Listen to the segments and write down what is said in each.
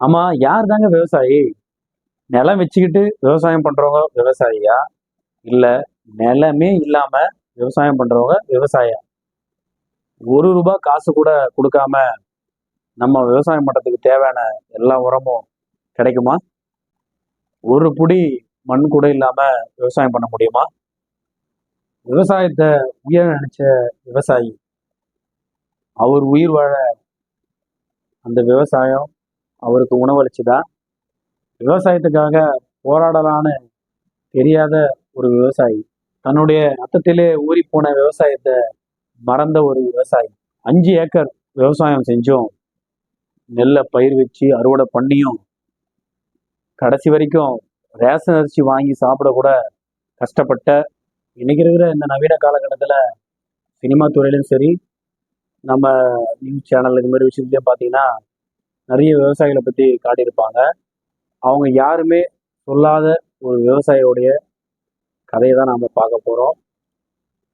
ஆமா யார் தாங்க விவசாயி? நிலம் வச்சுக்கிட்டு விவசாயம் பண்றவங்க விவசாயியா? இல்ல நிலமே இல்லாம விவசாயம் பண்றவங்க விவசாயியா ஒரு ரூபாய் காசு கூட கொடுக்காம நம்ம விவசாயம் பண்றதுக்கு தேவையான எல்லா உரமும் கிடைக்குமா? ஒரு புடி மண் கூட இல்லாம விவசாயம் பண்ண முடியுமா? விவசாயத்தை உயர நினைச்ச விவசாயி அவர் உயிர் வாழ அந்த விவசாயம் அவருக்கு உணவளிச்சுதா? விவசாயத்துக்காக போராடலான்னு தெரியாத ஒரு விவசாயி. தன்னுடைய அத்தத்திலே ஊறி போன விவசாயத்தை மறந்த ஒரு விவசாயி. அஞ்சு ஏக்கர் விவசாயம் செஞ்சும். நெல்லை பயிர் வச்சு அறுவடை பண்ணியும் கடைசி வரைக்கும் ரேஷன் அரிசி வாங்கி சாப்பிட கூட கஷ்டப்பட்ட இன்னைக்கு இருக்கிற இந்த நவீன காலகட்டத்தில் சினிமா துறையிலும் சரி நம்ம நியூஸ் சேனல் இது மாதிரி விஷயத்துலையும் பார்த்தீங்கன்னா நிறைய விவசாயிகளை பற்றி காட்டியிருப்பாங்க. அவங்க யாருமே சொல்லாத ஒரு விவசாயியோடைய கதையை தான் நாம் பார்க்க போகிறோம்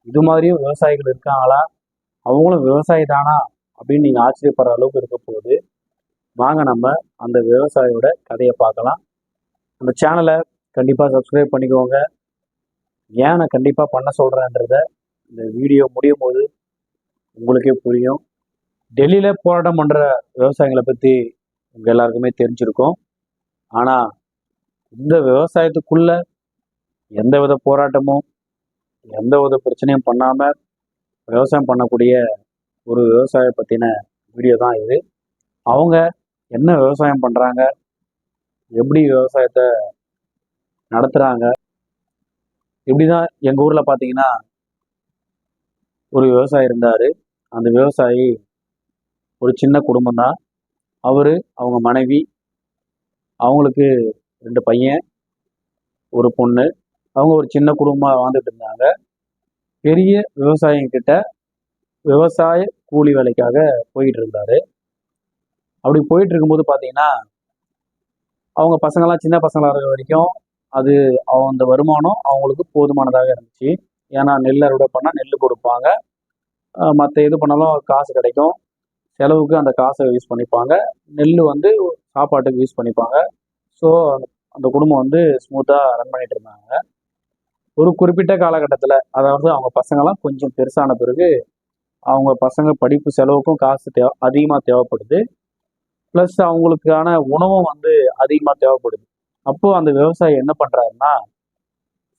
இது மாதிரியும் விவசாயிகள் இருக்காங்களா? அவங்களும் விவசாயி தானா? அப்படின்னு நீங்கள் ஆச்சரியப்படுற அளவுக்கு இருக்க போகுது. வாங்க நம்ம அந்த விவசாயியோட கதையை பார்க்கலாம். நம்ம சேனலை கண்டிப்பாக சப்ஸ்கிரைப் பண்ணிக்கோங்க. ஏன் நான் கண்டிப்பாக பண்ண சொல்கிறேன்றத இந்த வீடியோ முடியும் போது உங்களுக்கே புரியும். டெல்லியில் போராட்டம் பண்ணுற விவசாயிகளை பற்றி உங்கள் எல்லாருக்குமே தெரிஞ்சிருக்கும். ஆனால் இந்த விவசாயத்துக்குள்ள எந்த வித போராட்டமும் எந்த வித பிரச்சனையும் பண்ணாமல் விவசாயம் பண்ணக்கூடிய ஒரு விவசாய பற்றின வீடியோ தான் இது. அவங்க என்ன விவசாயம் பண்ணுறாங்க எப்படி விவசாயத்தை நடத்துகிறாங்க இப்படிதான் எங்கள் ஊரில் பார்த்தீங்கன்னா ஒரு விவசாயி இருந்தார். அந்த விவசாயி ஒரு சின்ன குடும்பம் தான் அவர் அவங்க மனைவி அவங்களுக்கு ரெண்டு பையன் ஒரு பொண்ணு. அவங்க ஒரு சின்ன குடும்பமாக வாழ்ந்துட்டு இருந்தாங்க. பெரிய விவசாயிங்கிட்ட விவசாய கூலி வேலைக்காக போயிட்டு இருந்தாரு. அப்படி போயிட்டு இருக்கும்போது பார்த்தீங்கன்னா அவங்க பசங்களாம் சின்ன பசங்களாக இருக்கிற வரைக்கும் அது அவங்க அந்த வருமானம் அவங்களுக்கு போதுமானதாக இருந்துச்சு. ஏன்னா நெல் அறுவடை பண்ணால் நெல் கொடுப்பாங்க. மற்ற இது பண்ணாலும் காசு கிடைக்கும். செலவுக்கு அந்த காசை யூஸ் பண்ணிப்பாங்க. நெல் வந்து சாப்பாட்டுக்கு யூஸ் பண்ணிப்பாங்க. ஸோ அந்த குடும்பம் வந்து ஸ்மூத்தாக ரன் பண்ணிட்டு இருந்தாங்க. ஒரு குறிப்பிட்ட காலகட்டத்தில் அதாவது அவங்க பசங்களாம் கொஞ்சம் பெருசான பிறகு அவங்க பசங்க படிப்பு செலவுக்கும் காசு தேவை அதிகமாக தேவைப்படுது. ப்ளஸ் அவங்களுக்கான உணவும் வந்து அதிகமாக தேவைப்படுது. அப்போது அந்த விவசாயி என்ன பண்ணுறாருன்னா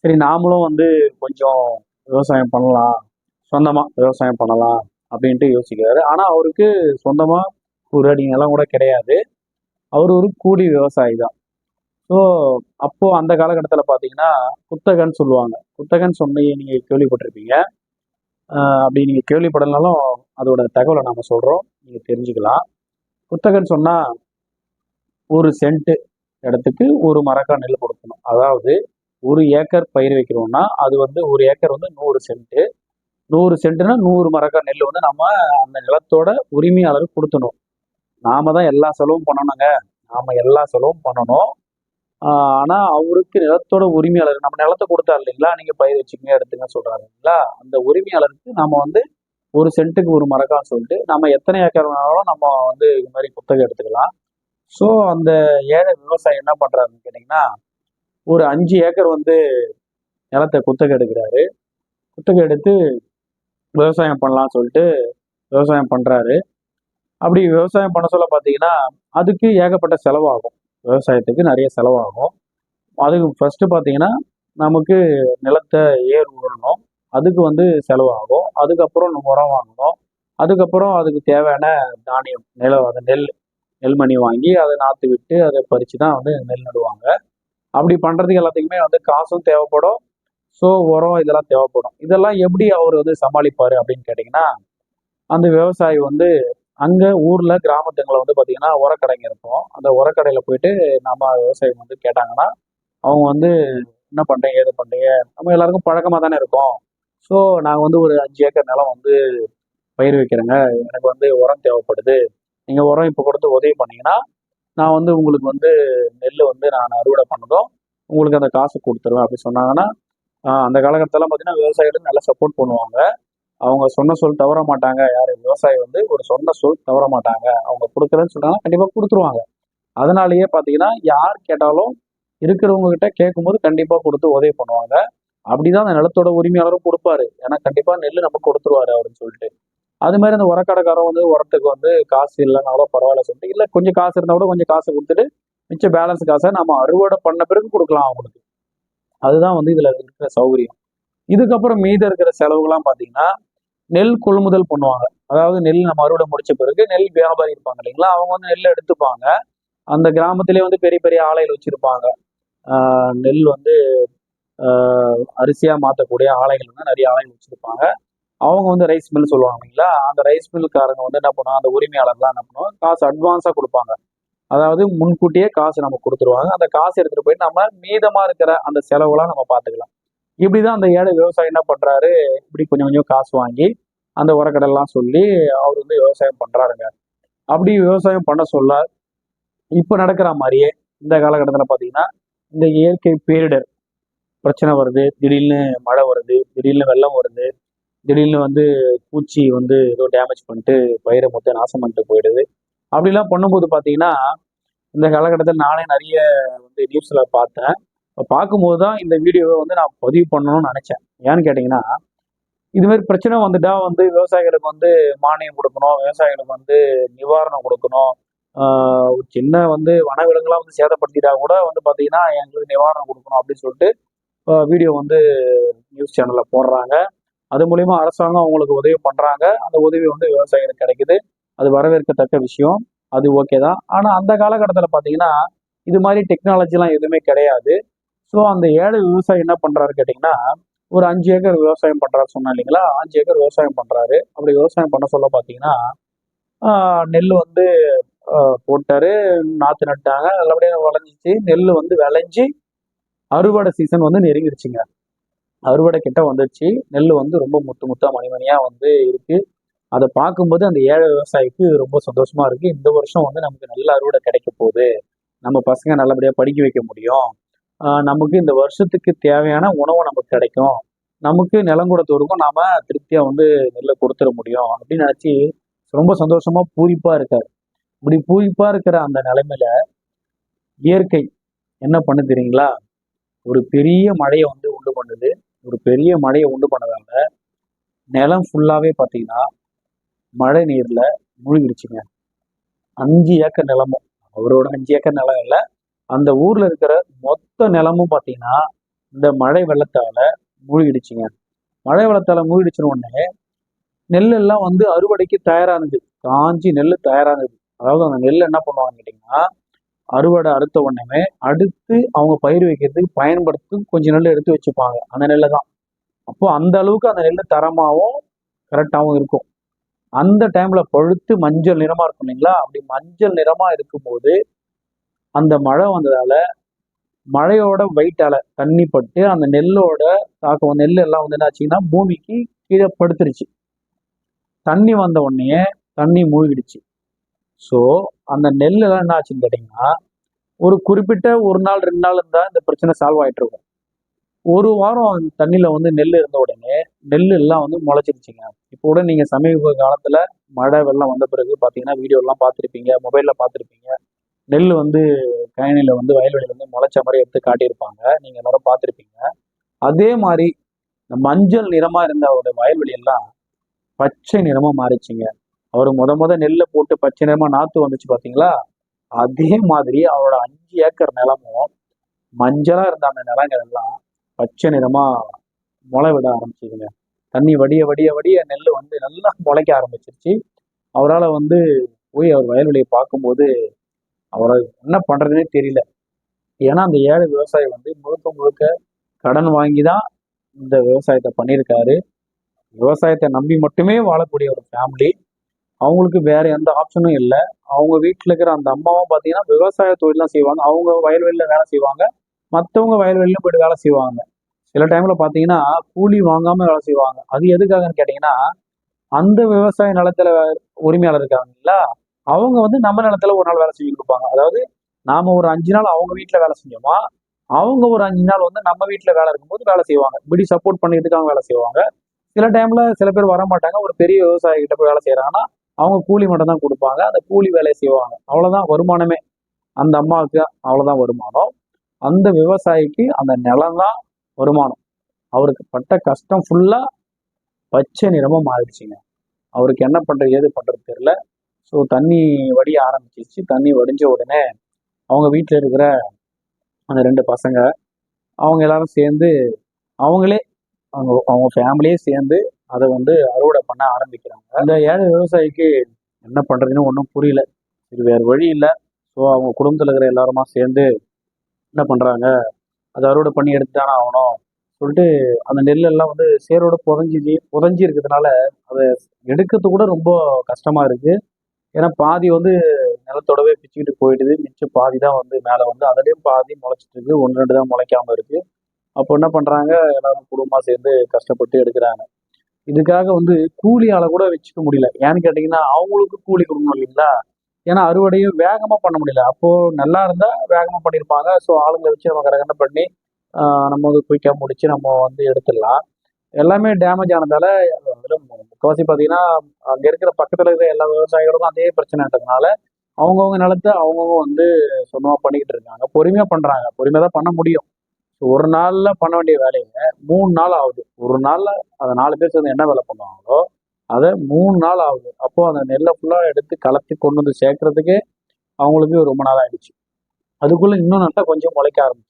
சரி நாமளும் வந்து கொஞ்சம் விவசாயம் பண்ணலாம். சொந்தமாக விவசாயம் பண்ணலாம். அப்படின்ட்டு யோசிக்கிறாரு. ஆனால் அவருக்கு சொந்தமாக ஒரு அடி நிலம் கூட கிடையாது. அவர் ஒரு கூலி விவசாயி தான். ஸோ அப்போ அந்த காலகட்டத்தில் பார்த்தீங்கன்னா குத்தகன்னு சொல்லுவாங்க. குத்தகன் சொன்னையை நீங்கள் கேள்விப்பட்டிருப்பீங்க. அப்படி நீங்கள் கேள்விப்படலனாலும் அதோட தகவலை நாம் சொல்கிறோம் நீங்கள் தெரிஞ்சுக்கலாம். குத்தகன் சொன்னால் ஒரு சென்ட்டு இடத்துக்கு ஒரு மரக்கா நெல் கொடுக்கணும். அதாவது ஒரு ஏக்கர் பயிர் வைக்கிறோம்னா அது வந்து ஒரு ஏக்கர் வந்து நூறு சென்ட்டு. நூறு சென்ட்னா நூறு மரக்கா நெல் வந்து நம்ம அந்த நிலத்தோட உரிமையாளருக்கு கொடுத்தணும் நாம தான் எல்லா செலவும் பண்ணணுங்க. நாம எல்லா செலவும் பண்ணணும். ஆனா அவருக்கு நிலத்தோட உரிமையாளர் நம்ம நிலத்தை கொடுத்தாரு இல்லைங்களா? நீங்க பயிர் வச்சுக்கங்க எடுத்துங்க சொல்றாரு இல்லைங்களா? அந்த உரிமையாளருக்கு நாம வந்து ஒரு சென்ட்டுக்கு ஒரு மரக்கான்னு சொல்லிட்டு நம்ம எத்தனை ஏக்கர் வேணாலும் நம்ம வந்து இது மாதிரி குத்தகை எடுத்துக்கலாம். ஸோ அந்த ஏழை விவசாயி என்ன பண்றாருன்னு கேட்டிங்கன்னா ஒரு அஞ்சு ஏக்கர் வந்து நிலத்தை குத்தகை எடுக்கிறாரு. குத்தகை எடுத்து விவசாயம் பண்ணலாம்னு சொல்லிட்டு விவசாயம் பண்ணுறாரு அப்படி விவசாயம் பண்ண சொல்ல பார்த்தீங்கன்னா அதுக்கு ஏகப்பட்ட செலவாகும். விவசாயத்துக்கு நிறைய செலவாகும். அதுக்கு ஃபஸ்ட்டு பார்த்தீங்கன்னா நமக்கு நிலத்தை ஏர் உழணும் அதுக்கு வந்து செலவாகும். அதுக்கப்புறம் நம்ம உரம் வாங்கணும். அதுக்கப்புறம் அதுக்கு தேவையான தானியம் நில அந்த நெல் நெல்மணி வாங்கி அதை நாற்று விட்டு அதை பறித்து தான் வந்து நெல் நடுவாங்க. அப்படி பண்ணுறதுக்கு எல்லாத்துக்குமே வந்து காசும் தேவைப்படும். ஸோ உரம் இதெல்லாம் தேவைப்படும். இதெல்லாம் எப்படி அவர் வந்து சமாளிப்பார் அப்படின்னு கேட்டிங்கன்னா அந்த விவசாயி வந்து அங்கே ஊரில் கிராமத்துங்களை வந்து பார்த்திங்கன்னா உரக்கடைங்க இருக்கும். அந்த உரக்கடையில் போயிட்டு நம்ம விவசாயம் வந்து கேட்டாங்கன்னா அவங்க வந்து என்ன பண்ணுறீங்க எது பண்ணுறீங்க நம்ம எல்லாருக்கும் பழக்கமாக தானே இருக்கோம். ஸோ நாங்கள் வந்து ஒரு அஞ்சு ஏக்கர் நிலம் வந்து பயிர் வைக்கிறேங்க. எனக்கு வந்து உரம் தேவைப்படுது. நீங்கள் உரம் இப்போ கொடுத்து உதவி பண்ணீங்கன்னா நான் வந்து உங்களுக்கு வந்து நெல் வந்து நான் அறுவடை பண்ணதும் உங்களுக்கு அந்த காசு கொடுத்துருவேன். அப்படி சொன்னாங்கன்னா அந்த காலகட்டத்தில் பார்த்தீங்கன்னா விவசாயிகள் நல்லா சப்போர்ட் பண்ணுவாங்க. அவங்க சொன்ன சொல் தவற மாட்டாங்க. யார்? விவசாயி வந்து ஒரு சொன்ன சொல் தவற மாட்டாங்க. அவங்க கொடுக்குறேன்னு சொன்னாங்கன்னா கண்டிப்பாக கொடுத்துருவாங்க. அதனாலேயே பார்த்தீங்கன்னா யார் கேட்டாலும் இருக்கிறவங்க கிட்ட கேட்கும்போது கண்டிப்பாக கொடுத்து உதவி பண்ணுவாங்க. அப்படிதான் அந்த நிலத்தோட உரிமையாளரும் கொடுப்பாரு. ஏன்னா கண்டிப்பாக நெல் நமக்கு கொடுத்துருவாரு அப்படின்னு சொல்லிட்டு. அது மாதிரி அந்த உரக்கடைக்காரன் வந்து உரத்துக்கு வந்து காசு இல்லைனாலும் பரவாயில்ல சொல்லிட்டு இல்லை கொஞ்சம் காசு இருந்தால் கூட கொஞ்சம் காசு கொடுத்துட்டு மிச்ச பேலன்ஸ் காசை நம்ம அறுவடை பண்ண பிறகு கொடுக்கலாம் அவங்களுக்கு. அதுதான் வந்து இதுல இருக்கிற சௌகரியம். இதுக்கப்புறம் மீத இருக்கிற செலவுகள்லாம் பார்த்தீங்கன்னா நெல் கொள்முதல் பண்ணுவாங்க. அதாவது நெல் நம்ம அறுவடை முடிச்ச பிறகு நெல் வியாபாரி இருப்பாங்க இல்லைங்களா? அவங்க வந்து நெல் எடுத்துப்பாங்க. அந்த கிராமத்திலே வந்து பெரிய பெரிய ஆலைகள் வச்சிருப்பாங்க. நெல் வந்து அரிசியா மாற்றக்கூடிய ஆலைகள் வந்து நிறைய ஆலைகள் வச்சிருப்பாங்க. அவங்க வந்து ரைஸ் மில் சொல்லுவாங்க இல்லைங்களா? அந்த ரைஸ் மில்காரங்க வந்து என்ன பண்ணுவாங்க? அந்த உரிமையாளர்லாம் என்ன பண்ணுவாங்க? காசு அட்வான்ஸாக கொடுப்பாங்க. அதாவது முன்கூட்டியே காசு நம்ம கொடுத்துருவாங்க. அந்த காசு எடுத்துகிட்டு போயிட்டு நம்ம மீதமாக இருக்கிற அந்த செலவுலாம் நம்ம பார்த்துக்கலாம். இப்படி தான் அந்த ஏழை விவசாயி என்ன பண்ணுறாரு இப்படி கொஞ்சம் கொஞ்சம் காசு வாங்கி அந்த உரக்கடெல்லாம் சொல்லி அவர் வந்து விவசாயம் பண்ணுறாருங்க அப்படி விவசாயம் பண்ண சொல்ல இப்போ நடக்கிற மாதிரியே இந்த காலகட்டத்தில் பார்த்தீங்கன்னா இந்த இயற்கை பேரிடர் பிரச்சனை வருது. திடீர்னு மழை வருது திடீர்னு வெள்ளம் வருது திடீர்னு வந்து பூச்சி வந்து ஏதோ டேமேஜ் பண்ணிட்டு பயிரை மொத்தம் நாசம் பண்ணிட்டு போயிடுது. அப்படிலாம் பண்ணும்போது பார்த்தீங்கன்னா இந்த காலகட்டத்தில் நானே நிறைய வந்து நியூஸில் பார்த்தேன். பார்க்கும்போது தான் இந்த வீடியோவை வந்து நான் பதிவு பண்ணணும்னு நினச்சேன். ஏன்னு கேட்டிங்கன்னா இதுமாரி பிரச்சனை வந்துட்டா வந்து விவசாயிகளுக்கு வந்து மானியம் கொடுக்கணும் விவசாயிகளுக்கு வந்து நிவாரணம் கொடுக்கணும். சின்ன வந்து வனவிலங்குலாம் வந்து சேதப்படுத்திட்டா கூட வந்து பார்த்தீங்கன்னா எங்களுக்கு நிவாரணம் கொடுக்கணும் அப்படின்னு சொல்லிட்டு வீடியோ வந்து நியூஸ் சேனலில் போடுறாங்க. அது மூலயமா அரசாங்கம் அவங்களுக்கு உதவி பண்ணுறாங்க அந்த உதவி வந்து விவசாயிகளுக்கு கிடைக்குது. அது வரவேற்கத்தக்க விஷயம். அது ஓகே தான். ஆனால் அந்த காலகட்டத்தில் பார்த்தீங்கன்னா இது மாதிரி டெக்னாலஜிலாம் எதுவுமே கிடையாது. ஸோ அந்த ஏழை விவசாயி என்ன பண்ணுறாரு கேட்டிங்கன்னா ஒரு அஞ்சு ஏக்கர் விவசாயம் பண்ணுறாரு சொன்னா இல்லைங்களா? அஞ்சு ஏக்கர் விவசாயம் பண்ணுறாரு அப்படி விவசாயம் பண்ண சொல்ல பார்த்தீங்கன்னா நெல் வந்து போட்டாரு நாற்று நட்டாங்க. நல்லபடியாக விளைஞ்சிச்சு. நெல் வந்து விளைஞ்சி அறுவடை சீசன் வந்து நெருங்கிடுச்சுங்க. அறுவடை கிட்ட வந்துடுச்சு. நெல் வந்து ரொம்ப முத்து முத்தா மணிமணியாக வந்து இருக்குது அதை பார்க்கும்போது அந்த ஏழை விவசாயிக்கு ரொம்ப சந்தோஷமா இருக்கு. இந்த வருஷம் வந்து நமக்கு நல்ல அறுவடை கிடைக்க போகுது. நம்ம பசங்க நல்லபடியா படிக்க வைக்க முடியும். நமக்கு இந்த வருஷத்துக்கு தேவையான உணவு நமக்கு கிடைக்கும். நமக்கு நிலங்குடத்தோருக்கும் நாம திருப்தியா வந்து நெல்லை கொடுத்துட முடியும். அப்படின்னு நினைச்சு ரொம்ப சந்தோஷமா பூரிப்பா இருக்காரு. இப்படி பூரிப்பா இருக்கிற அந்த நிலைமையில இயற்கை என்ன பண்ணு தெரியுங்களா? ஒரு பெரிய மழையை வந்து உண்டு பண்ணுது. ஒரு பெரிய மழையை உண்டு பண்ணதால நிலம் ஃபுல்லாவே பார்த்தீங்கன்னா மழை நீர்ல மூழ்கிடுச்சுங்க அஞ்சு ஏக்கர் நிலமும் அவரோட அஞ்சு ஏக்கர் நிலம் இல்லை அந்த ஊர்ல இருக்கிற மொத்த நிலமும் பார்த்தீங்கன்னா இந்த மழை வெள்ளத்தால மூழ்கிடுச்சுங்க. மழை வெள்ளத்தால மூழ்கிடுச்சுன உடனே நெல் எல்லாம் வந்து அறுவடைக்கு தயாரானது. காஞ்சி நெல் தயாரானது. அதாவது அந்த நெல் என்ன பண்ணுவாங்க கேட்டிங்கன்னா அறுவடை அறுத்த உடனே அடுத்து அவங்க பயிர் வைக்கிறதுக்கு பயன்படுத்தி கொஞ்சம் நெல் எடுத்து வச்சுப்பாங்க. அந்த நெல்லை தான் அப்போ அந்த அளவுக்கு அந்த நெல் தரமாகவும் கரெக்டாகவும் இருக்கும். அந்த டைம்ல பழுத்து மஞ்சள் நிறமா இருக்கும் இல்லைங்களா? அப்படி மஞ்சள் நிறமா இருக்கும்போது அந்த மழை வந்ததால மழையோட வெயிட்டால தண்ணி பட்டு அந்த நெல்லோட தாக்கம் நெல் எல்லாம் வந்து என்னாச்சுன்னா பூமிக்கு கீழே படுத்துருச்சு. தண்ணி வந்த உடனே தண்ணி மூழ்கிடுச்சு. ஸோ அந்த நெல் எல்லாம் என்ன ஆச்சுன்னு கேட்டிங்கன்னா ஒரு குறிப்பிட்ட ஒரு நாள் ரெண்டு நாள் இருந்தால் இந்த பிரச்சனை சால்வ் ஆகிட்டு இருக்கும். ஒரு வாரம் அந்த தண்ணியில வந்து நெல் இருந்த உடனே நெல் எல்லாம் வந்து முளைச்சிருச்சுங்க. இப்போ கூட நீங்க சமீப காலத்துல மழை வெள்ளம் வந்த பிறகு பாத்தீங்கன்னா வீடியோ எல்லாம் பார்த்துருப்பீங்க மொபைல்ல பார்த்துருப்பீங்க. நெல் வந்து கயனில வந்து வயல்வெளியில வந்து முளைச்ச மாதிரி எடுத்து காட்டியிருப்பாங்க. நீங்க எல்லாரும் பார்த்துருப்பீங்க. அதே மாதிரி இந்த மஞ்சள் நிறமா இருந்த அவருடைய வயல்வெளி எல்லாம் பச்சை நிறமா மாறிச்சுங்க. அவர் முத முத நெல்லை போட்டு பச்சை நிறமா நாத்து வந்துச்சு பாத்தீங்களா? அதே மாதிரி அவரோட அஞ்சு ஏக்கர் நிலமும் மஞ்சளா இருந்த அந்த நிலங்கள் எல்லாம் பச்சை நிறமா முளை விட ஆரம்பிச்சுதுங்க. தண்ணி வடிய வடிய வடிய நெல் வந்து நல்லா முளைக்க ஆரம்பிச்சிருச்சு. அவரால் வந்து போய் அவர் வயல்வெளியை பார்க்கும்போது அவரை என்ன பண்ணுறதுனே தெரியல. ஏன்னா அந்த ஏழை விவசாயி வந்து முழுக்க முழுக்க கடன் வாங்கி தான் இந்த விவசாயத்தை பண்ணியிருக்காரு. விவசாயத்தை நம்பி மட்டுமே வாழக்கூடிய ஒரு ஃபேமிலி அவங்களுக்கு வேற எந்த ஆப்ஷனும் இல்லை. அவங்க வீட்டில் இருக்கிற அந்த அம்மாவும் பார்த்தீங்கன்னா விவசாய தொழிலாம் செய்வாங்க. அவங்க வயல்வெளியில் வேலை செய்வாங்க. மற்றவங்க வயல்வெளியிலும் போயிட்டு வேலை செய்வாங்க. சில டைம்ல பார்த்தீங்கன்னா கூலி வாங்காம வேலை செய்வாங்க. அது எதுக்காகன்னு கேட்டிங்கன்னா அந்த விவசாய நிலத்துல உரிமையாளர் இருக்காங்க இல்ல அவங்க வந்து நம்ம நிலத்துல ஒரு நாள் வேலை செஞ்சு கொடுப்பாங்க. அதாவது நாம ஒரு அஞ்சு நாள் அவங்க வீட்டில் வேலை செஞ்சோமா அவங்க ஒரு அஞ்சு நாள் வந்து நம்ம வீட்டில் வேலை இருக்கும்போது வேலை செய்வாங்க. இப்படி சப்போர்ட் பண்ணிட்டு அவங்க வேலை செய்வாங்க. சில டைம்ல சில பேர் வர மாட்டாங்க. ஒரு பெரிய விவசாயி கிட்ட போய் வேலை செய்யறாங்கன்னா அவங்க கூலி மட்டும் தான் கொடுப்பாங்க. அந்த கூலி வேலையை செய்வாங்க. அவ்வளவுதான் வருமானமே. அந்த அம்மாவுக்கு அவ்வளோதான் வருமானம். அந்த விவசாயிக்கு அந்த நிலம் தான் வருமானம். அவருக்கு பட்ட கஷ்டம் ஃபுல்லாக பச்சை நிறமாக மாறிடுச்சுங்க. அவருக்கு என்ன பண்ணுறது ஏது பண்ணுறது தெரியல. ஸோ தண்ணி வடிய ஆரம்பிச்சிச்சு தண்ணி வடிஞ்ச உடனே அவங்க வீட்டில் இருக்கிற அந்த ரெண்டு பசங்க அவங்க எல்லாரும் சேர்ந்து அவங்களே அவங்க அவங்க ஃபேமிலியே சேர்ந்து அதை வந்து அறுவடை பண்ண ஆரம்பிக்கிறாங்க. அந்த ஏழை விவசாயிக்கு என்ன பண்ணுறதுன்னு ஒன்றும் புரியல. இது வேறு வழி இல்லை. ஸோ அவங்க குடும்பத்தில் இருக்கிற எல்லாருமா சேர்ந்து என்ன பண்ணுறாங்க அதை அறுவடை பண்ணி எடுத்துதானே ஆகணும். சொல்லிட்டு அந்த நெல்லெல்லாம் வந்து சேரோட புதஞ்சி புதஞ்சி இருக்கிறதுனால அதை எடுக்கிறது கூட ரொம்ப கஷ்டமாக இருக்குது ஏன்னா பாதி வந்து நிலத்தோடவே பிச்சுக்கிட்டு போயிடுது. மிச்சம் பாதி தான் வந்து மேலே வந்து அதுலேயும் பாதி முளைச்சிட்டு இருக்கு. ஒன்று ரெண்டு தான் முளைக்காமல் இருக்குது அப்போ என்ன பண்ணுறாங்க எல்லாரும் குடும்பமாக சேர்ந்து கஷ்டப்பட்டு எடுக்கிறாங்க. இதுக்காக வந்து கூலி ஆளை கூட வச்சுக்க முடியல. ஏன்னு கேட்டிங்கன்னா அவங்களுக்கு கூலி கொடுக்கணும் இல்லைங்களா? ஏன்னா அறுவடையும் வேகமா பண்ண முடியல. அப்போ நல்லா இருந்தா வேகமா பண்ணியிருப்பாங்க ஸோ ஆளுங்களை வச்சு நம்ம கடகடனை பண்ணி நம்ம வந்து குயிக்காக முடிச்சு நம்ம வந்து எடுத்துடலாம். எல்லாமே டேமேஜ் ஆனதால அதுல முக்கால்வாசி பார்த்தீங்கன்னா அங்க இருக்கிற பக்கத்துல இருக்கிற எல்லா விவசாயிகளுக்கும் அதே பிரச்சனைன்றதுனால அவங்கவுங்க நிலத்தை அவங்கவுங்க வந்து சொந்தமாக பண்ணிக்கிட்டு இருக்காங்க. பொறுமையாக பண்ணுறாங்க பொறுமையாக தான் பண்ண முடியும். ஸோ ஒரு நாளில் பண்ண வேண்டிய வேலையை மூணு நாள் ஆகுது. ஒரு நாளில் அதை நாலு பேர் சேர்ந்து என்ன வேலை பண்ணுவாங்களோ அதை மூணு நாள் ஆகுது. அப்போ அந்த நெல்லை ஃபுல்லாக எடுத்து கலத்தி கொண்டு வந்து சேர்க்கறதுக்கே அவங்களுக்கு ரொம்ப நாள் ஆயிடுச்சு. அதுக்குள்ள இன்னும் நல்லா கொஞ்சம் முளைக்க ஆரம்பிச்சு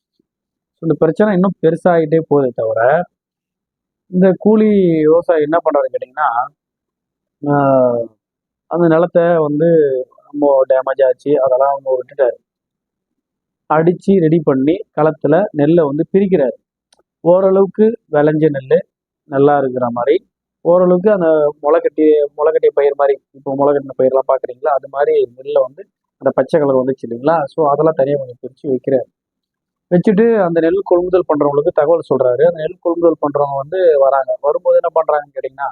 இந்த பிரச்சனை இன்னும் பெருசாகிட்டே போகுதே தவிர இந்த கூலி விவசாயி என்ன பண்றாரு கேட்டிங்கன்னா அந்த நிலத்தை வந்து ரொம்ப டேமேஜ் ஆச்சு. அதெல்லாம் அவங்க விட்டுட்டாரு. அடித்து ரெடி பண்ணி களத்தில் நெல்லை வந்து பிரிக்கிறாரு. ஓரளவுக்கு விளைஞ்ச நெல் நல்லா இருக்கிற மாதிரி ஓரளவுக்கு அந்த முளைக்கட்டி முளைக்கட்டிய பயிர் மாதிரி இப்போ முளைக்கட்டின பயிர்லாம் பார்க்குறீங்களா அது மாதிரி நெல்லை வந்து அந்த பச்சை கலர் வந்துச்சு இல்லைங்களா? ஸோ அதெல்லாம் தனியாக கொஞ்சம் பிரித்து வைக்கிறாரு வச்சுட்டு அந்த நெல் கொள்முதல் பண்ணுறவங்களுக்கு தகவல் சொல்கிறாரு அந்த நெல் கொள்முதல் பண்ணுறவங்க வந்து வராங்க. வரும்போது என்ன பண்ணுறாங்கன்னு கேட்டிங்கன்னா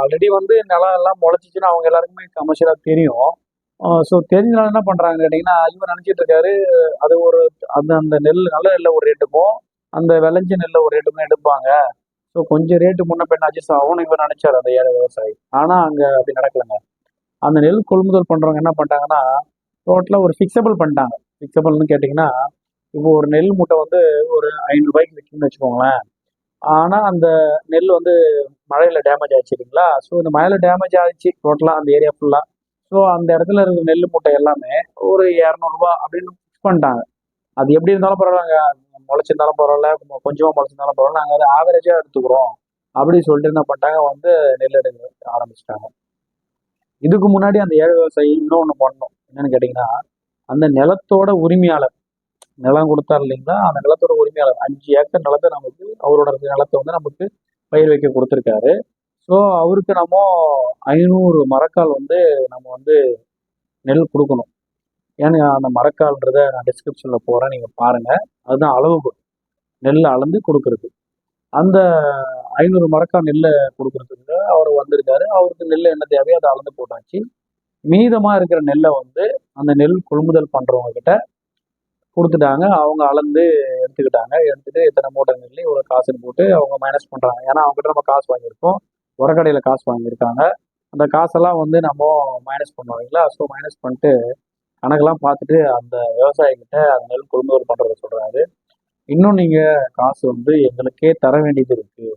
ஆல்ரெடி வந்து நிலம் எல்லாம் முளைச்சிச்சுன்னா அவங்க எல்லாருக்குமே கமர்ஷியலாக தெரியும். ஸோ தெரிஞ்சனால என்ன பண்ணுறாங்கன்னு கேட்டிங்கன்னா இவர் நினச்சிட்டு இருக்காரு அது ஒரு அந்த அந்த நெல் நல்ல நெல்லை ஒரு ரேட்டுக்கும் அந்த விளைஞ்ச நெல்லை ஒரு ரேட்டுக்கும் எடுப்பாங்க. ஸோ கொஞ்சம் ரேட்டு முன்ன பின்ன அட்ஜஸ்ட் ஆகும்னு இவர் நினைச்சார் அந்த ஏழை விவசாயி. ஆனால் அங்கே அப்படி நடக்கலைங்க. அந்த நெல் கொள்முதல் பண்ணுறவங்க என்ன பண்ணிட்டாங்கன்னா டோட்டலாக ஒரு ஃபிக்ஸபிள் பண்ணிட்டாங்க. ஃபிக்ஸபிள்னு கேட்டிங்கன்னா இப்போ ஒரு நெல் மூட்டை வந்து ஒரு ஐநூறுபாய்க்கு விற்கும்னு வச்சுக்கோங்களேன். ஆனால் அந்த நெல் வந்து மழையில் டேமேஜ் ஆச்சு இல்லைங்களா? ஸோ இந்த மழையில் டேமேஜ் ஆச்சு டோட்டலாக அந்த ஏரியா ஃபுல்லாக ஸோ அந்த இடத்துல இருக்கிற நெல் மூட்டை எல்லாமே ஒரு இரநூறுபா அப்படின்னு ஃபிக்ஸ் பண்ணிட்டாங்க. அது எப்படி இருந்தாலும் பரவாயில்லங்க. முளைச்சிருந்தாலும் பரவாயில்ல கொஞ்சமாக முளைச்சிருந்தாலும் பரவாயில்ல. நாங்கள் அதை ஆவரேஜாக எடுத்துக்கிறோம். அப்படின்னு சொல்லிட்டு என்ன பண்ணிட்டாங்க வந்து நெல் எடுக்க ஆரம்பிச்சிட்டாங்க. இதுக்கு முன்னாடி அந்த ஏழை விவசாயி இன்னொன்று பண்ணணும். என்னன்னு கேட்டிங்கன்னா அந்த நிலத்தோட உரிமையாளர் நிலம் கொடுத்தாரு இல்லைங்களா? அந்த நிலத்தோட உரிமையாளர் அஞ்சு ஏக்கர் நிலத்தை நமக்கு அவரோட நிலத்தை வந்து நமக்கு பயிர் வைக்க கொடுத்துருக்காரு. ஸோ அவருக்கு நம்ம ஐநூறு மரக்கால் வந்து நம்ம வந்து நெல் கொடுக்கணும். ஏன்னா அந்த மரக்கால்ன்றத நான் டிஸ்கிரிப்ஷனில் போகிறேன் நீங்கள் பாருங்கள் அதுதான் அளவு நெல் அளந்து கொடுக்கறது. அந்த ஐநூறு மரக்கால் நெல்லை கொடுக்குறதுக்கு அவர் வந்திருக்காரு. அவருக்கு நெல் என்ன தேவையோ அதை அளந்து போட்டாச்சு. மீதமாக இருக்கிற நெல்லை வந்து அந்த நெல் கொள்முதல் பண்ணுறவங்க கிட்ட கொடுத்துட்டாங்க. அவங்க அளந்து எடுத்துக்கிட்டாங்க. எடுத்துட்டு எத்தனை மூட்டை நெல் இவ்வளோ காசுன்னு போட்டு அவங்க மைனஸ் பண்ணுறாங்க ஏன்னா அவங்ககிட்ட நம்ம காசு வாங்கியிருக்கோம். உரக்கடையில் காசு வாங்கியிருக்காங்க. அந்த காசெல்லாம் வந்து நம்ம மைனஸ் பண்ணுவோம் இல்லைங்களா ஸோ மைனஸ் பண்ணிட்டு கணக்கெல்லாம் பார்த்துட்டு அந்த விவசாயிகிட்ட அந்த நெல் கொள்முதல் பண்ணுறத சொல்கிறாரு இன்னும் நீங்கள் காசு வந்து எங்களுக்கே தர வேண்டியது இருக்குது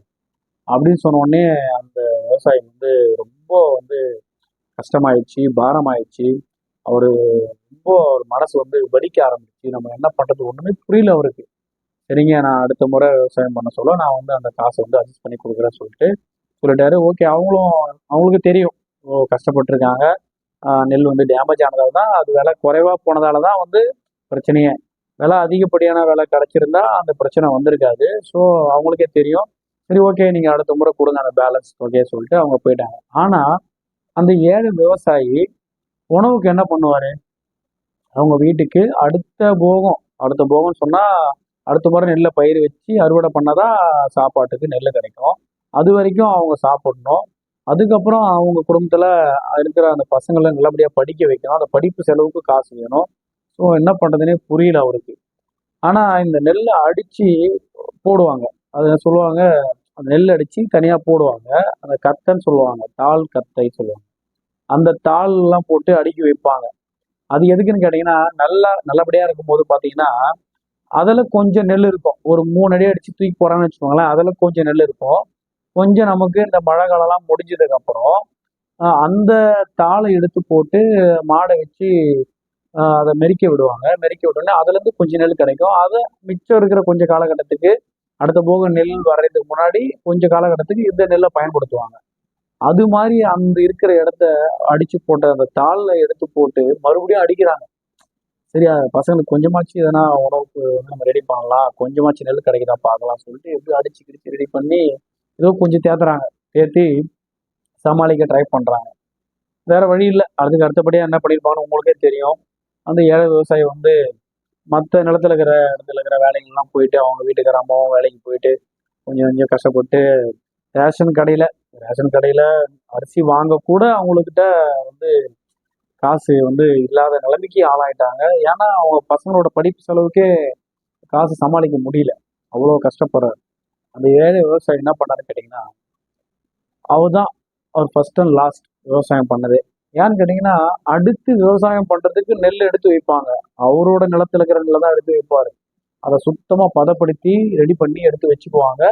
அப்படின்னு சொன்ன உடனே அந்த விவசாயி வந்து ரொம்ப வந்து கஷ்டமாயிடுச்சு பாரமாயிடுச்சு. அவரு ரொம்ப அவர் மனசு வந்து வெடிக்க ஆரம்பிச்சு. நம்ம என்ன பண்றது ஒண்ணுமே புரியல அவருக்கு. சரிங்க நான் அடுத்த முறை விவசாயம் பண்ண சொல்ல நான் வந்து அந்த காசை வந்து அட்ஜஸ்ட் பண்ணி கொடுக்குறேன்னு சொல்லிட்டு சொல்லிட்டாரு. ஓகே அவங்களும் அவங்களுக்கு தெரியும். ஓ கஷ்டப்பட்டிருக்காங்க. நெல் வந்து டேமேஜ் ஆனதால தான் அது விலை குறைவாக போனதால தான் வந்து பிரச்சனையே. விலை அதிகப்படியான விலை கிடச்சிருந்தா அந்த பிரச்சனை வந்திருக்காது. ஸோ அவங்களுக்கே தெரியும். சரி ஓகே நீங்கள் அடுத்த முறை கொடுங்க அந்த பேலன்ஸ் ஓகே சொல்லிட்டு அவங்க போயிட்டாங்க. ஆனால் அந்த ஏழை விவசாயி உணவுக்கு என்ன பண்ணுவார்? அவங்க வீட்டுக்கு அடுத்த போகம் அடுத்த போகம்னு சொன்னால் அடுத்த முறை நெல்லை பயிர் வச்சு அறுவடை பண்ணாதான் சாப்பாட்டுக்கு நெல் கிடைக்கும். அது வரைக்கும் அவங்க சாப்பிடணும். அதுக்கப்புறம் அவங்க குடும்பத்துல இருக்கிற அந்த பசங்களை நல்லபடியா படிக்க வைக்கணும். அந்த படிப்பு செலவுக்கு காசு வேணும். ஸோ என்ன பண்றதுன்னே புரியல அவருக்கு. ஆனா இந்த நெல்லை அடிச்சு போடுவாங்க. அது சொல்லுவாங்க? அந்த நெல் அடிச்சு தனியா போடுவாங்க. அந்த கத்தைன்னு சொல்லுவாங்க. தாள் கத்தை சொல்லுவாங்க. அந்த தாள் எல்லாம் போட்டு அடுக்கி வைப்பாங்க. அது எதுக்குன்னு கேட்டிங்கன்னா நல்லா நல்லபடியாக இருக்கும்போது பார்த்தீங்கன்னா அதில் கொஞ்சம் நெல் இருக்கும். ஒரு மூணு அடி அடித்து தூக்கி போகிறான்னு வச்சுக்கோங்களேன். அதில் கொஞ்சம் நெல் இருக்கும். கொஞ்சம் நமக்கு இந்த மழை காலம்லாம் முடிஞ்சதுக்கப்புறம் அந்த தாளை எடுத்து போட்டு மாடை வச்சு அதை மெரிக்க விடுவாங்க. மெரிக்க விட்டோடனே அதுலேருந்து கொஞ்சம் நெல் கிடைக்கும். அதை மிச்சம் இருக்கிற கொஞ்சம் காலகட்டத்துக்கு அடுத்த போக நெல் வர்றதுக்கு முன்னாடி கொஞ்சம் காலகட்டத்துக்கு இந்த நெல்லை பயன்படுத்துவாங்க. அது மாதிரி அந்த இருக்கிற இடத்த அடிச்சு போட்ட அந்த தாளில் எடுத்து போட்டு மறுபடியும் அடிக்கிறாங்க. சரியா பசங்களுக்கு கொஞ்சமாச்சு எதனா உணவுக்கு வந்து நம்ம ரெடி பண்ணலாம். கொஞ்சமாச்சு நெல் கிடைக்குதா பார்க்கலாம் சொல்லிட்டு எப்படி அடிச்சு கிடிச்சு ரெடி பண்ணி ஏதோ கொஞ்சம் தேத்துறாங்க. தேத்தி சமாளிக்க ட்ரை பண்ணுறாங்க வேற வழி இல்லை. அதுக்கு அடுத்தபடியாக என்ன பண்ணியிருப்பாங்கன்னு உங்களுக்கே தெரியும். அந்த ஏழை விவசாயி வந்து மற்ற நிலத்துல இருக்கிற இடத்துல இருக்கிற வேலைகள்லாம் போயிட்டு அவங்க வீட்டுக்கார அம்மாவும் வேலைக்கு போயிட்டு கொஞ்சம் கொஞ்சம் கஷ்டப்பட்டு ரேஷன் கடையில் ரேஷன் கடையில் அரிசி வாங்க கூட அவங்கக்கிட்ட வந்து காசு வந்து இல்லாத நிலைமைக்கு ஆளாயிட்டாங்க. ஏன்னா அவங்க பசங்களோட படிப்பு செலவுக்கே காசு சமாளிக்க முடியல. அவ்வளோ கஷ்டப்படுறாரு அந்த ஏழை விவசாயி என்ன பண்ணாருன்னு கேட்டிங்கன்னா அவர் தான் அவர் ஃபர்ஸ்ட் அண்ட் லாஸ்ட் விவசாயம் பண்ணது. ஏன்னு கேட்டிங்கன்னா அடுத்து விவசாயம் பண்ணுறதுக்கு நெல் எடுத்து வைப்பாங்க. அவரோட நிலத்துல இருக்கிற நெல்லை தான் எடுத்து வைப்பார். அதை சுத்தமாக பதப்படுத்தி ரெடி பண்ணி எடுத்து வச்சுக்குவாங்க.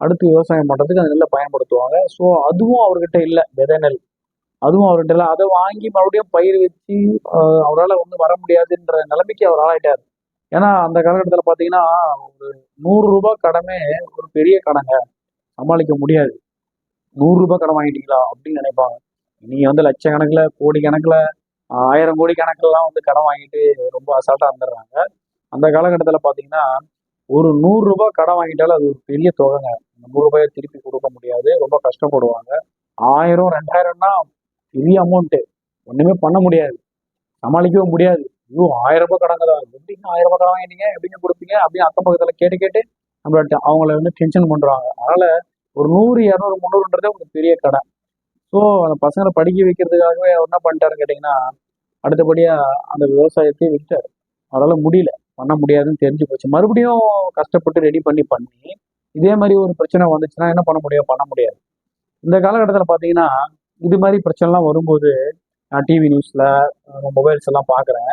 அடுத்து விவசாயம் பண்ணுறதுக்கு அந்த நெல்லை பயன்படுத்துவாங்க. ஸோ அதுவும் அவர்கிட்ட இல்லை விதை நெல். அதுவும் அவர்கிட்ட இல்லை. அதை வாங்கி மறுபடியும் பயிர் வச்சு அவரால் வந்து வர முடியாதுன்ற நிலைமைக்கு அவர் ஆளாயிட்டார். ஏன்னா அந்த காலகட்டத்தில் பார்த்தீங்கன்னா ஒரு நூறு ரூபாய் கடமே ஒரு பெரிய கடங்க. சமாளிக்க முடியாது. நூறுரூபா கடன் வாங்கிட்டீங்களா? அப்படின்னு நினைப்பாங்க. நீங்கள் வந்து லட்சக்கணக்கில் கோடி கணக்கில் ஆயிரம் கோடி கணக்கிலலாம் வந்து கடன் வாங்கிட்டு ரொம்ப அசால்ட்டாக இருந்துடுறாங்க. அந்த காலகட்டத்தில் பார்த்தீங்கன்னா ஒரு நூறுரூபா கடன் வாங்கிட்டாலும் அது ஒரு பெரிய தொகைங்க. அந்த நூறுரூபாயை திருப்பி கொடுக்க முடியாது. ரொம்ப கஷ்டப்படுவாங்க. ஆயிரம் ரெண்டாயிரம்னா பெரிய அமௌண்ட்டு ஒன்றுமே பண்ண முடியாது. சமாளிக்கவும் முடியாது. ஐயோ ஆயிரம் ரூபாய் கடங்க தான் எப்படிங்க ஆயிரம் ரூபாய் கடன் வாங்கிட்டீங்க? எப்படிங்க கொடுப்பீங்க? அப்படின்னு அக்கம் பக்கத்தில் கேட்டு கேட்டு நம்மள அவங்கள வந்து டென்ஷன் பண்ணுறாங்க அதனால ஒரு நூறு இரநூறு முந்நூறுன்றதே ஒரு பெரிய கடன் ஸோ அந்த பசங்களை படிக்க வைக்கிறதுக்காகவே அவர் என்ன பண்ணிட்டாருன்னு கேட்டிங்கன்னா அடுத்தபடியாக அந்த விவசாயத்தையும் விட்டார் அவரால் முடியல. பண்ண முடியாதுன்னு தெரிஞ்சு போச்சு. மறுபடியும் கஷ்டப்பட்டு ரெடி பண்ணி பண்ணி இதே மாதிரி ஒரு பிரச்சனை வந்துச்சுன்னா என்ன பண்ண முடியும்? பண்ண முடியாது. இந்த காலகட்டத்தில் பார்த்தீங்கன்னா இது மாதிரி பிரச்சனைலாம் வரும்போது நான் டிவி நியூஸில் மொபைல்ஸ் எல்லாம் பார்க்குறேன்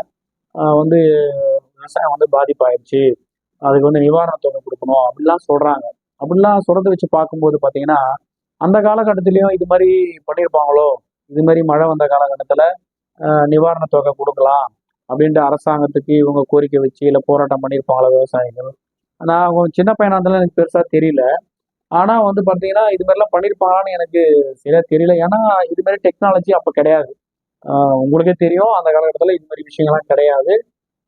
வந்து விவசாயம் வந்து பாதிப்பாயிடுச்சு அதுக்கு வந்து நிவாரணத் தொகை கொடுக்கணும் அப்படிலாம் சொல்கிறாங்க அப்படிலாம் சொல்கிறத வச்சு பார்க்கும்போது பார்த்தீங்கன்னா அந்த காலகட்டத்திலையும் இது மாதிரி பண்ணியிருப்பாங்களோ? இது மாதிரி மழை வந்த காலகட்டத்தில் நிவாரணத் தொகை கொடுக்கலாம் அப்படின்ட்டு அரசாங்கத்துக்கு இவங்க கோரிக்கை வச்சு இல்லை போராட்டம் பண்ணியிருப்பாங்களா விவசாயிகள்? நான் சின்ன பையனாக இருந்தாலும் எனக்கு பெருசாக தெரியல. ஆனால் வந்து பார்த்தீங்கன்னா இது மாதிரிலாம் பண்ணியிருப்பாங்களான்னு எனக்கு சரியாக தெரியல. ஏன்னா இது மாதிரி டெக்னாலஜி அப்போ கிடையாது. உங்களுக்கே தெரியும் அந்த காலகட்டத்தில் இது மாதிரி விஷயங்கள்லாம் கிடையாது.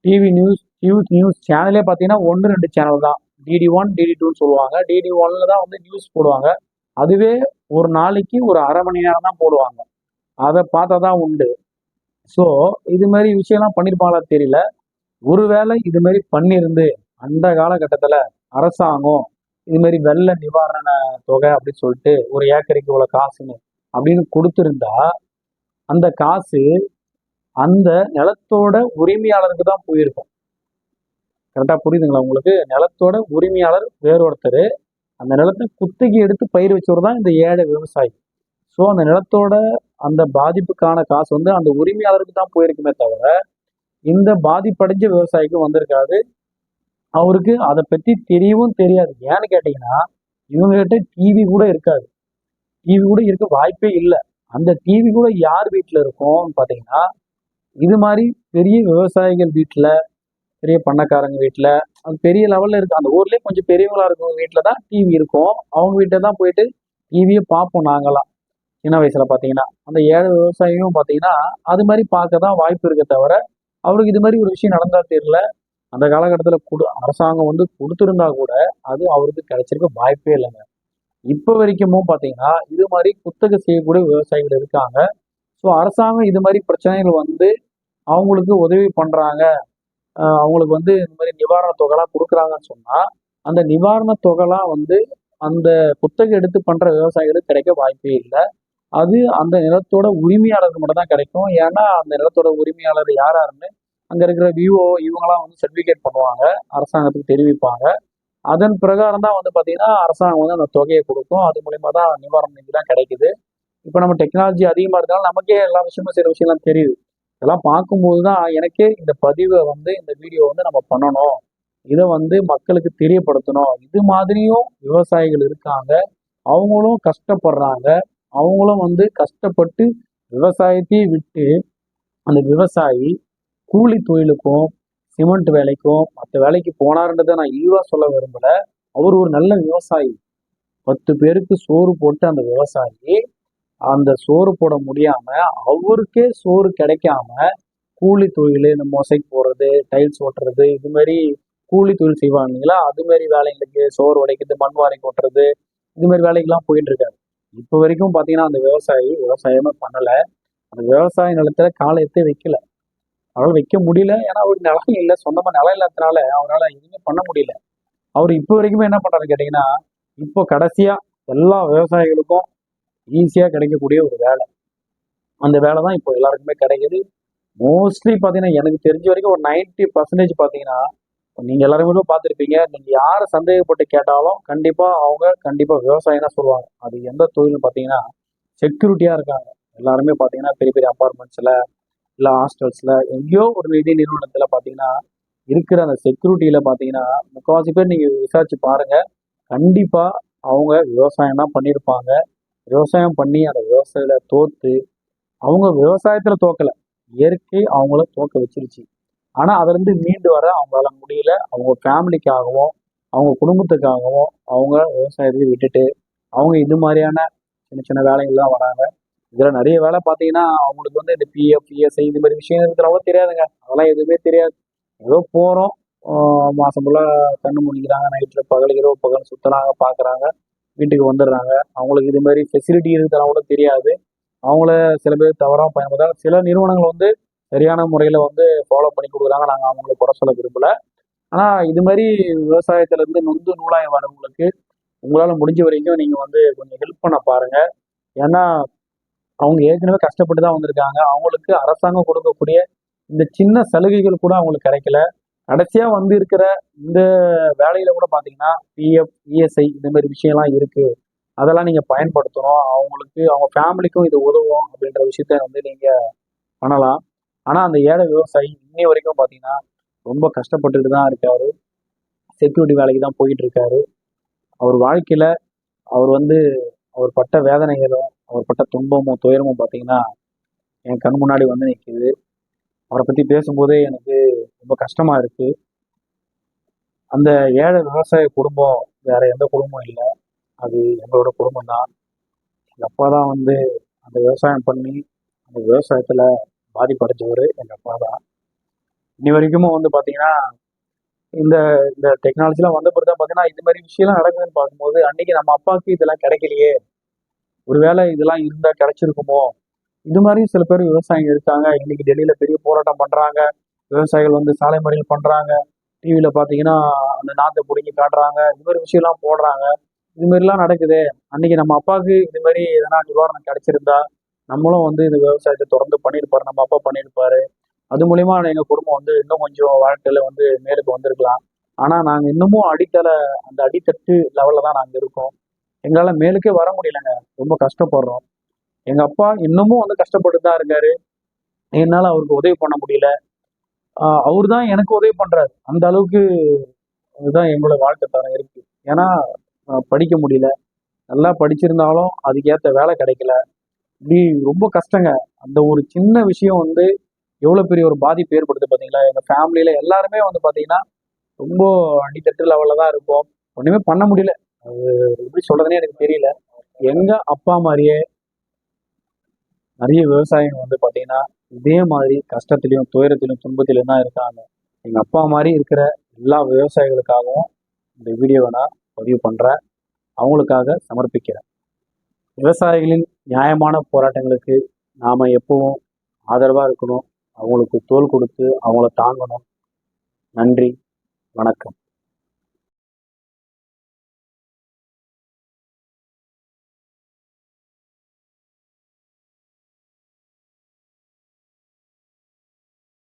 டிவி நியூஸ் நியூஸ் நியூஸ் சேனலே பார்த்தீங்கன்னா ஒன்று ரெண்டு சேனல் தான். டிடி ஒன் டிடி டூன்னு சொல்லுவாங்க. டிடி ஒன்ல தான் வந்து நியூஸ் போடுவாங்க. அதுவே ஒரு நாளைக்கு ஒரு அரை மணி நேரம் தான் போடுவாங்க. அதை பார்த்தா தான் உண்டு. ஸோ இது மாதிரி விஷயம்லாம் பண்ணியிருப்பாங்களா தெரியல. ஒருவேளை இது மாதிரி பண்ணியிருந்து அந்த காலகட்டத்தில் அரசாங்கம் இது மாதிரி வெள்ள நிவாரண தொகை அப்படின்னு சொல்லிட்டு ஒரு ஏக்கருக்கு இவ்வளோ காசுன்னு அப்படின்னு கொடுத்துருந்தா அந்த காசு அந்த நிலத்தோட உரிமையாளருக்கு தான் போயிருக்கும். கரெக்டாக புரியுதுங்களா உங்களுக்கு? நிலத்தோட உரிமையாளர் வேறு ஒருத்தர். அந்த நிலத்தை குத்தகை எடுத்து பயிர் வச்சவர் தான் இந்த ஏழை விவசாயி. ஸோ அந்த நிலத்தோட அந்த பாதிப்புக்கான காசு வந்து அந்த உரிமையாளருக்கு தான் போயிருக்குமே தவிர இந்த பாதிப்படைஞ்ச விவசாயிக்கும் வந்திருக்காது. அவருக்கு அதை பற்றி தெரியவும் தெரியாது. ஏன்னு கேட்டிங்கன்னா இவங்ககிட்ட டிவி கூட இருக்காது. டிவி கூட இருக்க வாய்ப்பே இல்லை. அந்த டிவி கூட யார் வீட்டில் இருக்கும்னு பார்த்தீங்கன்னா இது மாதிரி பெரிய விவசாயிகள் வீட்டில் பெரிய பண்ணக்காரங்க வீட்டில் அது பெரிய லெவலில் இருக்குது அந்த ஊர்லேயே கொஞ்சம் பெரியவங்களா இருக்கவங்க வீட்டில் தான் டிவி இருக்கும். அவங்க வீட்டில் தான் போயிட்டு டிவியை பார்ப்போம் நாங்களாம் சின்ன வயசில் பார்த்தீங்கன்னா அந்த ஏழை விவசாயியும் பார்த்தீங்கன்னா அது மாதிரி பார்க்க தான் வாய்ப்பு இருக்க தவிர அவருக்கு இது மாதிரி ஒரு விஷயம் நடந்தா தெரியல. அந்த காலகட்டத்தில் கொடு அரசாங்கம் வந்து கொடுத்துருந்தா கூட அது அவருக்கு கிடைச்சிருக்க வாய்ப்பே இல்லைங்க. இப்போ வரைக்குமும் பார்த்தீங்கன்னா இது மாதிரி குத்தகை செய்யக்கூடிய விவசாயிகள் இருக்காங்க. ஸோ அரசாங்கம் இது மாதிரி பிரச்சனைகள் வந்து அவங்களுக்கு உதவி பண்ணுறாங்க அவங்களுக்கு வந்து இந்த மாதிரி நிவாரண தொகைலாம் கொடுக்குறாங்கன்னு சொன்னால் அந்த நிவாரண தொகைலாம் வந்து அந்த குத்தகை எடுத்து பண்ணுற விவசாயிகளுக்கு கிடைக்க வாய்ப்பே இல்லை. அது அந்த நிலத்தோட உரிமையாளருக்கு மட்டும் தான் கிடைக்கும். ஏன்னா அந்த நிலத்தோட உரிமையாளர் யாராருன்னு அங்கே இருக்கிற விஓ இவங்கெல்லாம் வந்து சர்டிஃபிகேட் பண்ணுவாங்க. அரசாங்கத்துக்கு தெரிவிப்பாங்க. அதன் பிரகாரம் தான் வந்து பார்த்தீங்கன்னா அரசாங்கம் வந்து அந்த தொகையை கொடுக்கும். அது மூலிமா தான் நிவாரணம் நிதி தான் கிடைக்குது. இப்போ நம்ம டெக்னாலஜி அதிகமாக இருந்தாலும் நமக்கே எல்லா விஷயமும் சில விஷயம்லாம் தெரியுது. இதெல்லாம் பார்க்கும்போது தான் எனக்கே இந்த பதிவை வந்து இந்த வீடியோ வந்து நம்ம பண்ணணும். இதை வந்து மக்களுக்கு தெரியப்படுத்தணும். இது மாதிரியும் விவசாயிகள் இருக்காங்க. அவங்களும் கஷ்டப்படுறாங்க. அவங்களும் வந்து கஷ்டப்பட்டு விவசாயத்தையே விட்டு அந்த விவசாயி கூலி தொழிலுக்கும் சிமெண்ட் வேலைக்கும் மற்ற வேலைக்கு போனாருன்றதை நான் இழிவாக சொல்ல விரும்பல. அவர் ஒரு நல்ல விவசாயி. பத்து பேருக்கு சோறு போட்டு அந்த விவசாயி அந்த சோறு போட முடியாம அவருக்கே சோறு கிடைக்காம கூலி தொழில் இந்த மொசைக்கு போடுறது டைல்ஸ் ஓட்டுறது இது மாதிரி கூலி தொழில் செய்வாங்க இல்லைங்களா? அது மாதிரி வேலைங்களுக்கு சோறு உடைக்கிறது மண் வாரி கொட்டுறது இது மாதிரி வேலைக்கெல்லாம் போயிட்டு இருக்காரு. இப்போ வரைக்கும் பார்த்தீங்கன்னா அந்த விவசாயி விவசாயமே பண்ணலை. அந்த விவசாய நிலத்துல காலை எடுத்து வைக்கல. அவரால் வைக்க முடியல. ஏன்னா அவருக்கு நிலம் இல்லை. சொந்தமாக நிலம் இல்லாதனால அவரால் எதுவுமே பண்ண முடியல. அவர் இப்போ வரைக்குமே என்ன பண்ணுறாரு கேட்டிங்கன்னா இப்போ கடைசியாக எல்லா விவசாயிகளுக்கும் ஈஸியாக கிடைக்கக்கூடிய ஒரு வேலை. அந்த வேலை தான் இப்போ எல்லாருக்குமே கிடைக்குது. மோஸ்ட்லி பார்த்தீங்கன்னா எனக்கு தெரிஞ்ச வரைக்கும் ஒரு 90% பர்சன்டேஜ் பார்த்தீங்கன்னா நீங்கள் எல்லாருமே பார்த்துருப்பீங்க. நீங்கள் யாரை சந்தேகப்பட்டு கேட்டாலும் கண்டிப்பாக அவங்க கண்டிப்பாக விவசாயம் தான் சொல்லுவாங்க. அது எந்த தொழில்னு பார்த்தீங்கன்னா செக்யூரிட்டியாக இருக்காங்க. எல்லாருமே பார்த்தீங்கன்னா பெரிய பெரிய அப்பார்ட்மெண்ட்ஸில் இல்லை ஹாஸ்டல்ஸில் எங்கேயோ ஒரு நிதி நிறுவனத்தில் பார்த்தீங்கன்னா இருக்கிற அந்த செக்யூரிட்டியில் பார்த்தீங்கன்னா முக்கால்வாசி பேர் நீங்கள் விசாரித்து பாருங்கள் கண்டிப்பாக அவங்க விவசாயம் தான் பண்ணியிருப்பாங்க விவசாயம் பண்ணி அந்த விவசாயில தோற்று அவங்க விவசாயத்தில் தோக்கலை. இயற்கை அவங்கள தோக்க வச்சிருச்சு. ஆனால் அதுலேருந்து மீண்டு வர அவங்களால முடியல. அவங்க ஃபேமிலிக்காகவும் அவங்க குடும்பத்துக்காகவும் அவங்க விவசாயத்தை விட்டுட்டு அவங்க இது மாதிரியான சின்ன சின்ன வேலைகள்லாம் வராங்க. இதுல நிறைய வேலை பார்த்தீங்கன்னா அவங்களுக்கு வந்து இந்த பிஎஃப் பிஎஸ்ஐ இது மாதிரி விஷயம் இருக்கிற தெரியாதுங்க. அதெல்லாம் எதுவுமே தெரியாது. ஏதோ போறோம். மாதம் மாசம் ஃபுல்லா கண்ணு முடிக்கிறாங்க. நைட்ல பகல் இரவு பகல் சுற்றுறாங்க பாக்குறாங்க. வீட்டுக்கு வந்துடுறாங்க. அவங்களுக்கு இது மாதிரி ஃபெசிலிட்டி இருக்கிறதெல்லாம் கூட தெரியாது. அவங்கள சில பேர் தவறாக பயன்படுத்தாங்க சில நிறுவனங்கள் வந்து சரியான முறையில் வந்து ஃபாலோ பண்ணி கொடுக்குறாங்க. நாங்கள் அவங்களுக்கு குறை சொல்ல விரும்பல. ஆனால் இது மாதிரி விவசாயத்துல இருந்து நொந்து நூலாய் வரவங்களுக்கு உங்களால் முடிஞ்ச வரைக்கும் நீங்கள் வந்து கொஞ்சம் ஹெல்ப் பண்ண பாருங்க. ஏன்னா அவங்க ஏற்கனவே கஷ்டப்பட்டு தான் வந்திருக்காங்க. அவங்களுக்கு அரசாங்கம் கொடுக்கக்கூடிய இந்த சின்ன சலுகைகள் கூட அவங்களுக்கு கிடைக்கல. கடைசியா வந்து இருக்கிற இந்த வேலையில கூட பாத்தீங்கன்னா பிஎஃப் இஎஸ்ஐ இந்த மாதிரி விஷயம்லாம் இருக்கு. அதெல்லாம் நீங்க பயன்படுத்தணும். அவங்களுக்கு அவங்க ஃபேமிலிக்கும் இது உதவும் அப்படின்ற விஷயத்த வந்து நீங்க பண்ணலாம். ஆனா அந்த ஏழை விவசாயி இன்னி வரைக்கும் பாத்தீங்கன்னா ரொம்ப கஷ்டப்பட்டுட்டு தான் இருக்காரு. செக்யூரிட்டி வேலைக்கு தான் போயிட்டு இருக்காரு. அவர் வாழ்க்கையில அவர் வந்து அவர் பட்ட வேதனைகளும் அவர் பட்ட துன்பமும் துயரமும் பார்த்தீங்கன்னா என் கண் முன்னாடி வந்து நிற்கிது அவரை பற்றி பேசும்போதே எனக்கு ரொம்ப கஷ்டமாக இருக்கு. அந்த ஏழை விவசாய குடும்பம் வேற எந்த குடும்பம் இல்லை. அது எங்களோட குடும்பம் தான். எங்கள் அப்பா தான் வந்து அந்த விவசாயம் பண்ணி அந்த விவசாயத்தில் பாதிப்படைஞ்சவர் எங்கள் அப்பா தான். இன்னி வரைக்கும் வந்து பார்த்தீங்கன்னா இந்த இந்த டெக்னாலஜிலாம் வந்த பிறகு தான் பார்த்தீங்கன்னா இது மாதிரி விஷயம்லாம் நடக்குதுன்னு பார்க்கும்போது அன்னைக்கு நம்ம அப்பாவுக்கு இதெல்லாம் கிடைக்கலையே. ஒருவேளை இதெல்லாம் இருந்தா கிடைச்சிருக்குமோ? இது மாதிரி சில பேர் விவசாயிங்க இருக்காங்க. இன்னைக்கு டெல்லியில பெரிய போராட்டம் பண்றாங்க. விவசாயிகள் வந்து சாலை மறியல் பண்றாங்க. டிவியில பாத்தீங்கன்னா அந்த நாத்தை பிடிங்கி காட்டுறாங்க. இது மாதிரி விஷயம்லாம் போடுறாங்க. இது மாதிரிலாம் நடக்குது. அன்னைக்கு நம்ம அப்பாவுக்கு இது மாதிரி எதனா நிவாரணம் கிடைச்சிருந்தா நம்மளும் வந்து இந்த விவசாயத்தை தொடர்ந்து பண்ணியிருப்பாரு. நம்ம அப்பா பண்ணியிருப்பாரு. அது மூலியமா எங்க குடும்பம் வந்து இன்னும் கொஞ்சம் வாழ்க்கையில வந்து மேலுக்கு வந்திருக்கலாம். ஆனா நாங்க இன்னமும் அடித்தள அந்த அடித்தட்டு லெவல்ல தான் நாங்க இருக்கோம். எங்களால் மேலுக்கே வர முடியலங்க. ரொம்ப கஷ்டப்படுறோம். எங்கள் அப்பா இன்னமும் வந்து கஷ்டப்பட்டு தான் இருக்காரு. என்னால் அவருக்கு உதவி பண்ண முடியல. அவர் தான் எனக்கு உதவி பண்ணுறாரு அந்த அளவுக்கு இதுதான் எங்களோட வாழ்க்கை தரம் இருக்கு. ஏன்னா படிக்க முடியல. நல்லா படிச்சிருந்தாலும் அதுக்கேற்ற வேலை கிடைக்கல. இப்படி ரொம்ப கஷ்டங்க. அந்த ஒரு சின்ன விஷயம் வந்து எவ்வளோ பெரிய ஒரு பாதிப்பு ஏற்படுது பார்த்தீங்களா? எங்கள் ஃபேமிலியில் எல்லாருமே வந்து பார்த்தீங்கன்னா ரொம்ப அடித்தட்டு லெவலில் தான் இருப்போம். ஒன்றுமே பண்ண முடியல. அது எப்படி சொல்றதுனே எனக்கு தெரியல. எங்க அப்பா மாதிரியே நிறைய விவசாயிங்க வந்து பாத்தீங்கன்னா இதே மாதிரி கஷ்டத்திலையும் துயரத்திலையும் துன்பத்திலையும் தான் இருக்காங்க. எங்க அப்பா மாதிரி இருக்கிற எல்லா விவசாயிகளுக்காகவும் இந்த வீடியோவை நான் பதிவு பண்றேன். அவங்களுக்காக சமர்ப்பிக்கிறேன். விவசாயிகளின் நியாயமான போராட்டங்களுக்கு நாம எப்பவும் ஆதரவா இருக்கணும். அவங்களுக்கு தோல் கொடுத்து அவங்கள தாங்கணும். நன்றி. வணக்கம்.